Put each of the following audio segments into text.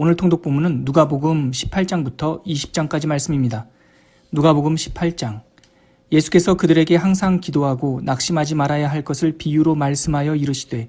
오늘 통독 본문은 누가복음 18장부터 20장까지 말씀입니다. 누가복음 18장 예수께서 그들에게 항상 기도하고 낙심하지 말아야 할 것을 비유로 말씀하여 이르시되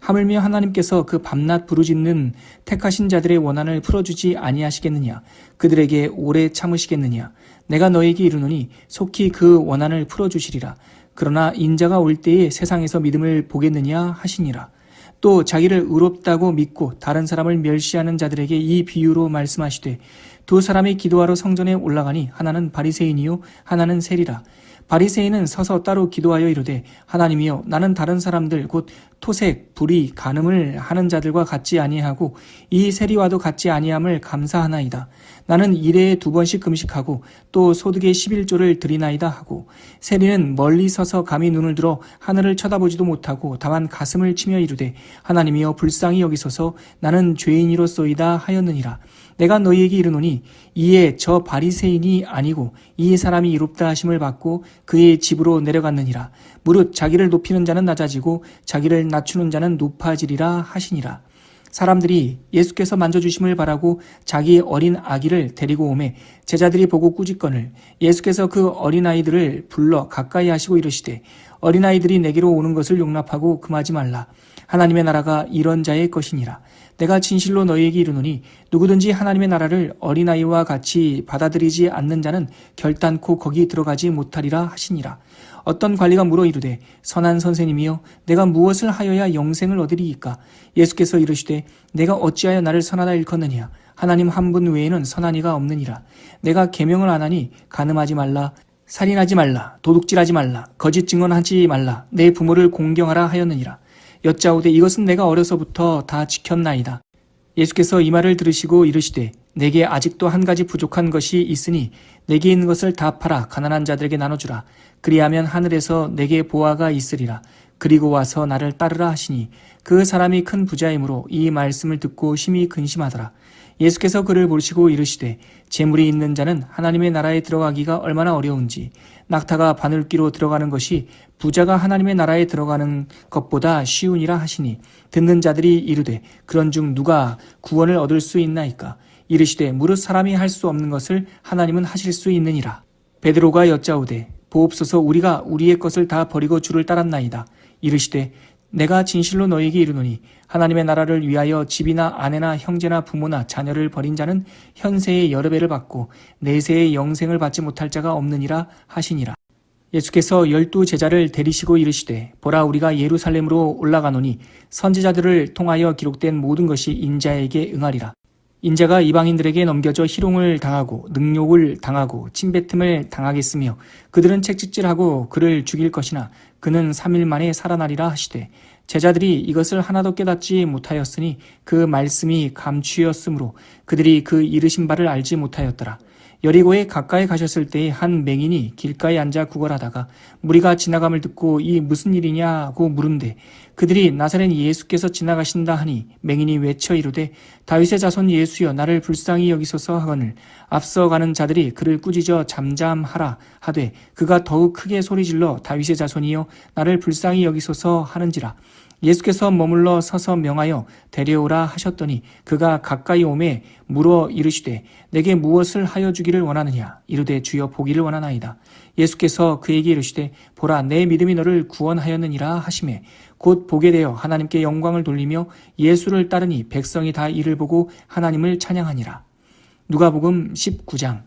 하물며 하나님께서 그 밤낮 부르짖는 택하신 자들의 원한을 풀어주지 아니하시겠느냐? 그들에게 오래 참으시겠느냐? 내가 너에게 이르노니 속히 그 원한을 풀어주시리라. 그러나 인자가 올 때에 세상에서 믿음을 보겠느냐 하시니라. 또 자기를 의롭다고 믿고 다른 사람을 멸시하는 자들에게 이 비유로 말씀하시되 두 사람이 기도하러 성전에 올라가니 하나는 바리새인이요 하나는 세리라 바리새인은 서서 따로 기도하여 이르되 하나님이여 나는 다른 사람들 곧 토색, 불의, 간음을 하는 자들과 같지 아니하고 이 세리와도 같지 아니함을 감사하나이다. 나는 일회에 두 번씩 금식하고 또 소득의 11조를 드리나이다 하고 세리는 멀리 서서 감히 눈을 들어 하늘을 쳐다보지도 못하고 다만 가슴을 치며 이르되 하나님이여 불쌍히 여기소서 나는 죄인이로소이다 하였느니라. 내가 너희에게 이르노니 이에 저 바리새인이 아니고 이 사람이 이롭다 하심을 받고 그의 집으로 내려갔느니라. 무릇 자기를 높이는 자는 낮아지고 자기를 낮추는 자는 높아지리라 하시니라. 사람들이 예수께서 만져주심을 바라고 자기 어린 아기를 데리고 오매 제자들이 보고 꾸짖거늘 예수께서 그 어린아이들을 불러 가까이 하시고 이르시되 어린아이들이 내게로 오는 것을 용납하고 금하지 말라. 하나님의 나라가 이런 자의 것이니라. 내가 진실로 너희에게 이르노니 누구든지 하나님의 나라를 어린아이와 같이 받아들이지 않는 자는 결단코 거기 들어가지 못하리라 하시니라. 어떤 관리가 물어 이르되 선한 선생님이여 내가 무엇을 하여야 영생을 얻으리이까? 예수께서 이르시되 내가 어찌하여 나를 선하다 일컫느냐? 하나님 한 분 외에는 선한 이가 없느니라. 내가 계명을 안 하니 간음하지 말라 살인하지 말라 도둑질하지 말라 거짓 증언하지 말라 내 부모를 공경하라 하였느니라 여짜오되 이것은 내가 어려서부터 다 지켰나이다 예수께서 이 말을 들으시고 이르시되 내게 아직도 한 가지 부족한 것이 있으니 내게 있는 것을 다 팔아 가난한 자들에게 나눠주라. 그리하면 하늘에서 내게 보아가 있으리라. 그리고 와서 나를 따르라 하시니 그 사람이 큰 부자이므로 이 말씀을 듣고 심히 근심하더라. 예수께서 그를 보시고 이르시되 재물이 있는 자는 하나님의 나라에 들어가기가 얼마나 어려운지 낙타가 바늘귀로 들어가는 것이 부자가 하나님의 나라에 들어가는 것보다 쉬우니라 하시니 듣는 자들이 이르되 그런 중 누가 구원을 얻을 수 있나이까? 이르시되 무릇 사람이 할 수 없는 것을 하나님은 하실 수 있느니라. 베드로가 여짜오되 보옵소서 우리가 우리의 것을 다 버리고 주를 따랐나이다. 이르시되 내가 진실로 너에게 이르노니 하나님의 나라를 위하여 집이나 아내나 형제나 부모나 자녀를 버린 자는 현세의 여러 배를 받고 내세의 영생을 받지 못할 자가 없느니라 하시니라. 예수께서 열두 제자를 데리시고 이르시되 보라 우리가 예루살렘으로 올라가노니 선지자들을 통하여 기록된 모든 것이 인자에게 응하리라. 인자가 이방인들에게 넘겨져 희롱을 당하고 능욕을 당하고 침뱉음을 당하겠으며 그들은 책짓질하고 그를 죽일 것이나 그는 3일 만에 살아나리라 하시되 제자들이 이것을 하나도 깨닫지 못하였으니 그 말씀이 감추였으므로 그들이 그 이르신 바를 알지 못하였더라. 여리고에 가까이 가셨을 때에 한 맹인이 길가에 앉아 구걸하다가 무리가 지나감을 듣고 이 무슨 일이냐고 물은데 그들이 나사렛 예수께서 지나가신다 하니 맹인이 외쳐 이르되 다윗의 자손 예수여 나를 불쌍히 여기소서 하거늘 앞서 가는 자들이 그를 꾸짖어 잠잠하라 하되 그가 더욱 크게 소리질러 다윗의 자손이여 나를 불쌍히 여기소서 하는지라 예수께서 머물러 서서 명하여 데려오라 하셨더니 그가 가까이 오매 물어 이르시되 내게 무엇을 하여 주기를 원하느냐? 이르되 주여 보기를 원하나이다. 예수께서 그에게 이르시되 보라 내 믿음이 너를 구원하였느니라 하심에 곧 보게 되어 하나님께 영광을 돌리며 예수를 따르니 백성이 다 이를 보고 하나님을 찬양하니라. 누가복음 19장.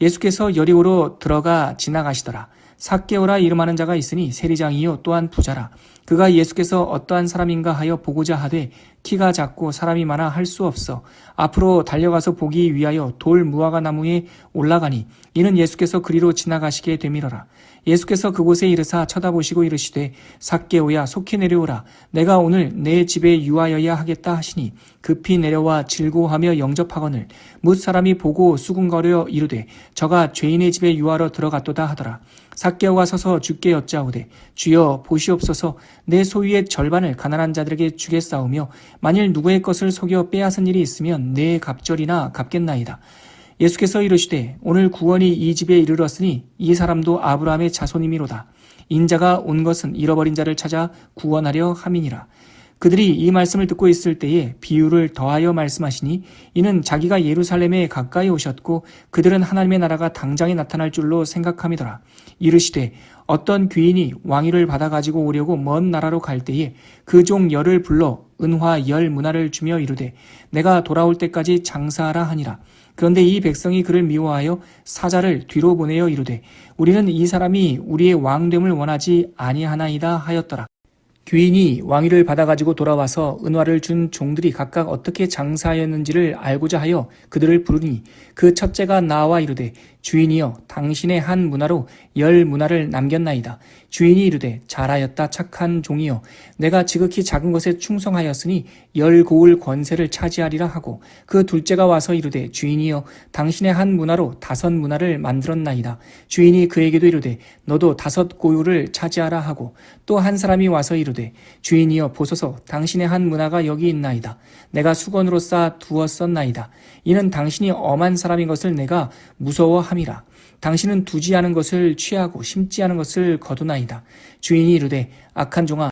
예수께서 여리고로 들어가 지나가시더라. 삭개오라 이름하는 자가 있으니 세리장이요 또한 부자라 그가 예수께서 어떠한 사람인가 하여 보고자 하되 키가 작고 사람이 많아 할 수 없어 앞으로 달려가서 보기 위하여 돌 무화과 나무에 올라가니 이는 예수께서 그리로 지나가시게 되밀어라. 예수께서 그곳에 이르사 쳐다보시고 이르시되 삭개오야 속히 내려오라. 내가 오늘 내 집에 유하여야 하겠다 하시니 급히 내려와 즐거워하며 영접하거늘 뭇 사람이 보고 수군거려 이르되 저가 죄인의 집에 유하러 들어갔도다 하더라. 삭개오가 서서 주께 여짜오되 주여 보시옵소서 내 소유의 절반을 가난한 자들에게 주겠사오며 만일 누구의 것을 속여 빼앗은 일이 있으면 내 갑절이나 갚겠나이다 예수께서 이르시되 오늘 구원이 이 집에 이르렀으니 이 사람도 아브라함의 자손이미로다. 인자가 온 것은 잃어버린 자를 찾아 구원하려 함이니라. 그들이 이 말씀을 듣고 있을 때에 비유를 더하여 말씀하시니 이는 자기가 예루살렘에 가까이 오셨고 그들은 하나님의 나라가 당장에 나타날 줄로 생각함이더라. 이르시되 어떤 귀인이 왕위를 받아 가지고 오려고 먼 나라로 갈 때에 그 종 열을 불러 은화 열 문화를 주며 이르되 내가 돌아올 때까지 장사하라 하니라. 그런데 이 백성이 그를 미워하여 사자를 뒤로 보내어 이르되 우리는 이 사람이 우리의 왕됨을 원하지 아니하나이다 하였더라. 귀인이 왕위를 받아가지고 돌아와서 은화를 준 종들이 각각 어떻게 장사하였는지를 알고자 하여 그들을 부르니 그 첫째가 나와 이르되 주인이여 당신의 한 문화로 열 문화를 남겼나이다. 주인이 이르되 잘하였다 착한 종이여 내가 지극히 작은 것에 충성하였으니 열 고을 권세를 차지하리라 하고 그 둘째가 와서 이르되 주인이여 당신의 한 문화로 다섯 문화를 만들었나이다. 주인이 그에게도 이르되 너도 다섯 고유를 차지하라 하고 또 한 사람이 와서 이르되 주인이여 보소서 당신의 한 문화가 여기 있나이다. 내가 수건으로 쌓아 두었었나이다. 이는 당신이 엄한 사람인 것을 내가 무서워함이라. 당신은 두지 않은 것을 취하고 심지 않은 것을 거두나이다. 주인이 이르되 악한 종아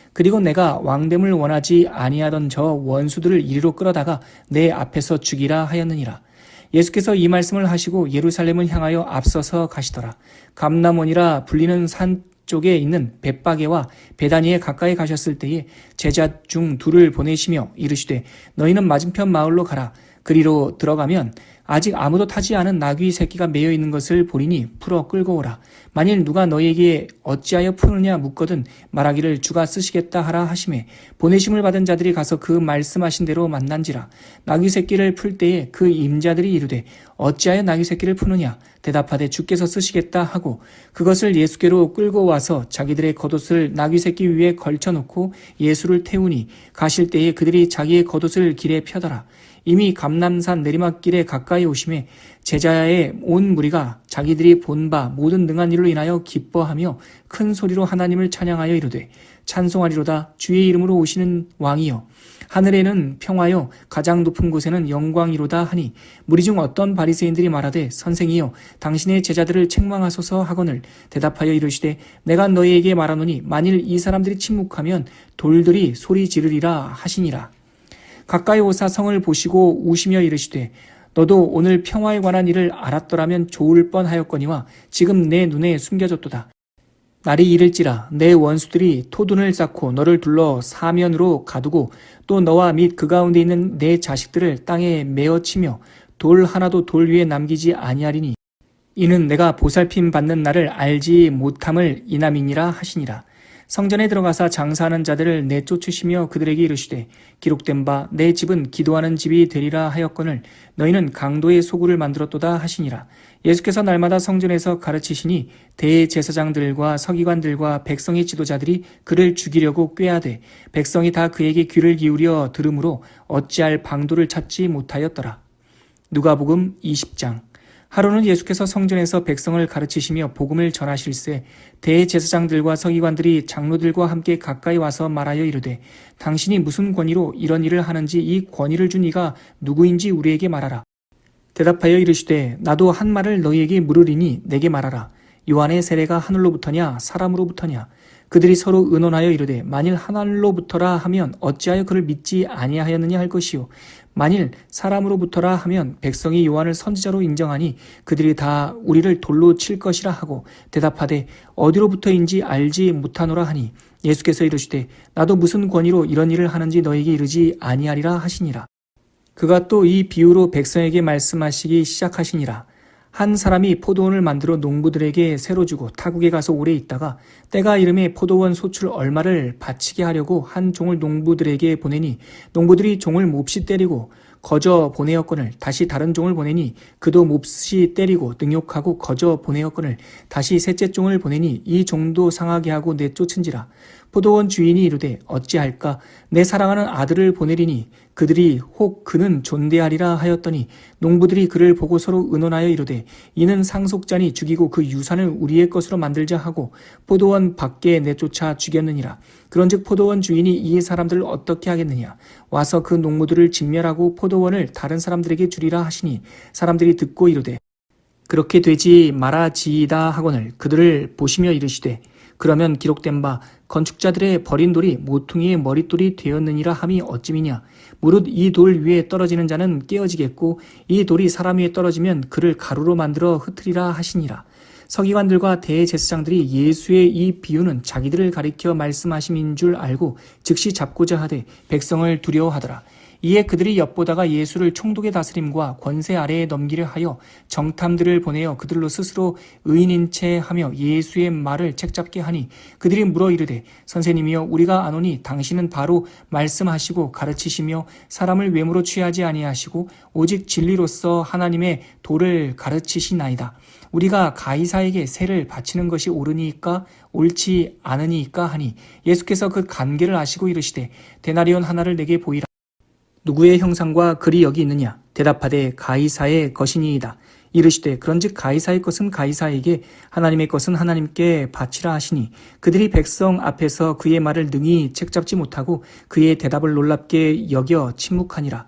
그리고 내가 왕됨을 원하지 아니하던 저 원수들을 이리로 끌어다가 내 앞에서 죽이라 하였느니라. 예수께서 이 말씀을 하시고 예루살렘을 향하여 앞서서 가시더라. 감남원이라 불리는 산 쪽에 있는 벳바게와 베다니에 가까이 가셨을 때에 제자 중 둘을 보내시며 이르시되 너희는 맞은편 마을로 가라 그리로 들어가면 아직 아무도 타지 않은 나귀 새끼가 매여 있는 것을 보리니 풀어 끌고 오라. 만일 누가 너희에게 어찌하여 푸느냐 묻거든 말하기를 주가 쓰시겠다 하라 하심에 보내심을 받은 자들이 가서 그 말씀하신 대로 만난지라. 나귀 새끼를 풀 때에 그 임자들이 이르되 어찌하여 나귀 새끼를 푸느냐 대답하되 주께서 쓰시겠다 하고 그것을 예수께로 끌고 와서 자기들의 겉옷을 나귀 새끼 위에 걸쳐 놓고 예수를 태우니 가실 때에 그들이 자기의 겉옷을 길에 펴더라. 이미 감남산 내리막길에 가까이 오심에 제자의 온 무리가 자기들이 본 바 모든 능한 일로 인하여 기뻐하며 큰 소리로 하나님을 찬양하여 이르되 찬송하리로다. 주의 이름으로 오시는 왕이여. 하늘에는 평화여 가장 높은 곳에는 영광이로다 하니 무리 중 어떤 바리새인들이 말하되 선생이여 당신의 제자들을 책망하소서 하거늘 대답하여 이르시되 내가 너희에게 말하노니 만일 이 사람들이 침묵하면 돌들이 소리 지르리라 하시니라 가까이 오사 성을 보시고 우시며 이르시되 너도 오늘 평화에 관한 일을 알았더라면 좋을 뻔하였거니와 지금 내 눈에 숨겨졌도다. 날이 이를지라 내 원수들이 토둔을 쌓고 너를 둘러 사면으로 가두고 또 너와 및 그 가운데 있는 내 자식들을 땅에 메어치며 돌 하나도 돌 위에 남기지 아니하리니 이는 내가 보살핌 받는 날을 알지 못함을 이남이니라 하시니라. 성전에 들어가사 장사하는 자들을 내쫓으시며 그들에게 이르시되 기록된 바 내 집은 기도하는 집이 되리라 하였거늘 너희는 강도의 소굴을 만들었도다 하시니라. 예수께서 날마다 성전에서 가르치시니 대제사장들과 서기관들과 백성의 지도자들이 그를 죽이려고 꾀하되 백성이 다 그에게 귀를 기울여 들으므로 어찌할 방도를 찾지 못하였더라. 누가복음 20장 하루는 예수께서 성전에서 백성을 가르치시며 복음을 전하실세 대제사장들과 서기관들이 장로들과 함께 가까이 와서 말하여 이르되 당신이 무슨 권위로 이런 일을 하는지 이 권위를 준 이가 누구인지 우리에게 말하라. 대답하여 이르시되 나도 한 말을 너희에게 물으리니 내게 말하라. 요한의 세례가 하늘로부터냐 사람으로부터냐 그들이 서로 의논하여 이르되 만일 하늘로부터라 하면 어찌하여 그를 믿지 아니하였느냐 할 것이요. 만일 사람으로부터라 하면 백성이 요한을 선지자로 인정하니 그들이 다 우리를 돌로 칠 것이라 하고 대답하되 어디로부터인지 알지 못하노라 하니 예수께서 이르시되 나도 무슨 권위로 이런 일을 하는지 너에게 이르지 아니하리라 하시니라. 그가 또 이 비유로 백성에게 말씀하시기 시작하시니라 한 사람이 포도원을 만들어 농부들에게 새로 주고 타국에 가서 오래 있다가 때가 이름에 포도원 소출 얼마를 바치게 하려고 한 종을 농부들에게 보내니 농부들이 종을 몹시 때리고 거저 보내었거늘 다시 다른 종을 보내니 그도 몹시 때리고 능욕하고 거저 보내었거늘 다시 셋째 종을 보내니 이 종도 상하게 하고 내쫓은지라 포도원 주인이 이르되 어찌할까? 내 사랑하는 아들을 보내리니 그들이 혹 그는 존대하리라 하였더니 농부들이 그를 보고 서로 의논하여 이르되 이는 상속자니 죽이고 그 유산을 우리의 것으로 만들자 하고 포도원 밖에 내쫓아 죽였느니라. 그런즉 포도원 주인이 이 사람들을 어떻게 하겠느냐? 와서 그 농부들을 진멸하고 포도원을 다른 사람들에게 주리라 하시니 사람들이 듣고 이르되 그렇게 되지 말아지이다 하거늘 그들을 보시며 이르시되 그러면 기록된 바 건축자들의 버린 돌이 모퉁이의 머릿돌이 되었느니라 함이 어찌미냐? 무릇 이 돌 위에 떨어지는 자는 깨어지겠고 이 돌이 사람 위에 떨어지면 그를 가루로 만들어 흩으리라 하시니라. 서기관들과 대제사장들이 예수의 이 비유는 자기들을 가리켜 말씀하심인 줄 알고 즉시 잡고자 하되 백성을 두려워하더라 이에 그들이 엿보다가 예수를 총독의 다스림과 권세 아래에 넘기려 하여 정탐들을 보내어 그들로 스스로 의인인 채 하며 예수의 말을 책잡게 하니 그들이 물어 이르되 선생님이여 우리가 아노니 당신은 바로 말씀하시고 가르치시며 사람을 외모로 취하지 아니하시고 오직 진리로서 하나님의 도를 가르치시나이다. 우리가 가이사에게 세를 바치는 것이 옳으니까 옳지 않으니까 하니 예수께서 그 관계를 아시고 이르시되 데나리온 하나를 내게 보이라. 누구의 형상과 글이 여기 있느냐? 대답하되 가이사의 것이니이다. 이르시되 그런즉 가이사의 것은 가이사에게 하나님의 것은 하나님께 바치라 하시니 그들이 백성 앞에서 그의 말을 능히 책잡지 못하고 그의 대답을 놀랍게 여겨 침묵하니라.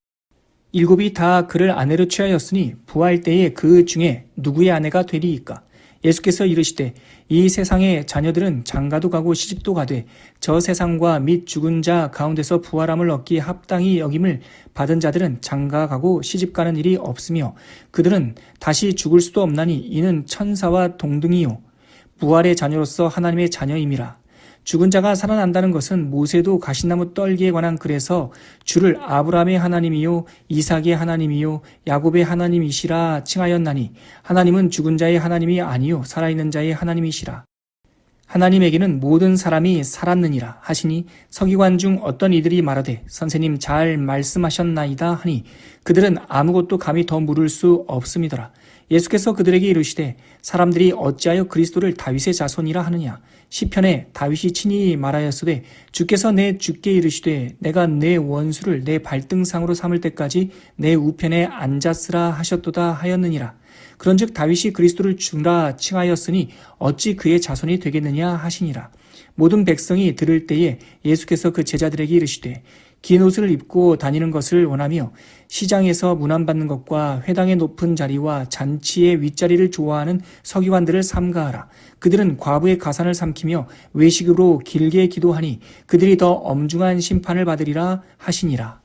일곱이 다 그를 아내로 취하였으니 부활 때에 그 중에 누구의 아내가 되리이까? 예수께서 이르시되 이 세상의 자녀들은 장가도 가고 시집도 가되 저 세상과 및 죽은 자 가운데서 부활함을 얻기 합당히 여김을 받은 자들은 장가 가고 시집 가는 일이 없으며 그들은 다시 죽을 수도 없나니 이는 천사와 동등이요 부활의 자녀로서 하나님의 자녀임이라 죽은 자가 살아난다는 것은 모세도 가시나무 떨기에 관한 글에서 주를 아브라함의 하나님이요 이삭의 하나님이요 야곱의 하나님이시라 칭하였나니 하나님은 죽은 자의 하나님이 아니요 살아있는 자의 하나님이시라. 하나님에게는 모든 사람이 살았느니라 하시니 서기관 중 어떤 이들이 말하되 선생님 잘 말씀하셨나이다 하니 그들은 아무것도 감히 더 물을 수 없음이더라. 예수께서 그들에게 이르시되 사람들이 어찌하여 그리스도를 다윗의 자손이라 하느냐? 시편에 다윗이 친히 말하였으되 주께서 내 주께 이르시되 내가 내 원수를 내 발등상으로 삼을 때까지 내 우편에 앉았으라 하셨도다 하였느니라. 그런즉 다윗이 그리스도를 주라 칭하였으니 어찌 그의 자손이 되겠느냐 하시니라. 모든 백성이 들을 때에 예수께서 그 제자들에게 이르시되 긴 옷을 입고 다니는 것을 원하며 시장에서 문안받는 것과 회당의 높은 자리와 잔치의 윗자리를 좋아하는 서기관들을 삼가하라. 그들은 과부의 가산을 삼키며 외식으로 길게 기도하니 그들이 더 엄중한 심판을 받으리라 하시니라.